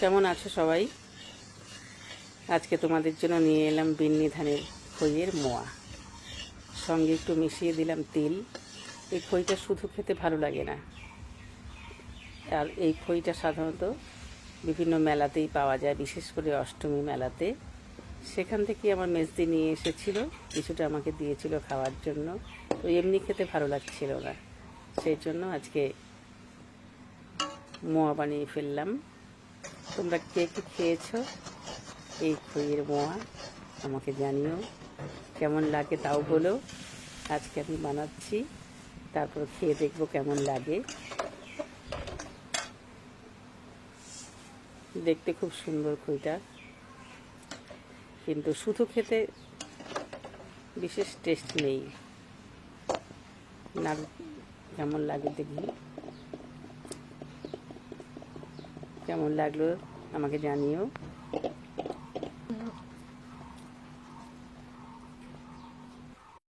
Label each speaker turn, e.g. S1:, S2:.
S1: কেমন আছো সবাই? আজকে তোমাদের জন্য নিয়ে এলাম বিন্নি ধানের খইয়ের মোয়া। সঙ্গে একটু মিশিয়ে দিলাম তিল। এই খইটা শুধু খেতে ভালো লাগে না। আর এই খইটা সাধারণত বিভিন্ন মেলাতেই পাওয়া যায়, বিশেষ করে অষ্টমী মেলাতে। সেখান থেকে আমার মেজদি নিয়ে এসেছিল, কিছুটা আমাকে দিয়েছিল খাওয়ার জন্য। তো এমনি খেতে ভালো লাগছিল না। সেই জন্য আজকে মোয়া বানিয়ে ফেললাম। তোমরা কে কে খেয়েছো? এই খইয়ের মোয়া। আমাকে জানিও কেমন লাগে তাও বলো। আজকে আমি বানাচ্ছি, তারপর খেয়ে দেখব কেমন লাগে। দেখতে খুব সুন্দর খইটা কিন্তু শুধু খেতে বিশেষ টেস্ট নেই। না কেমন লাগে দেখি। কেমন লাগল আমাকে জানিও।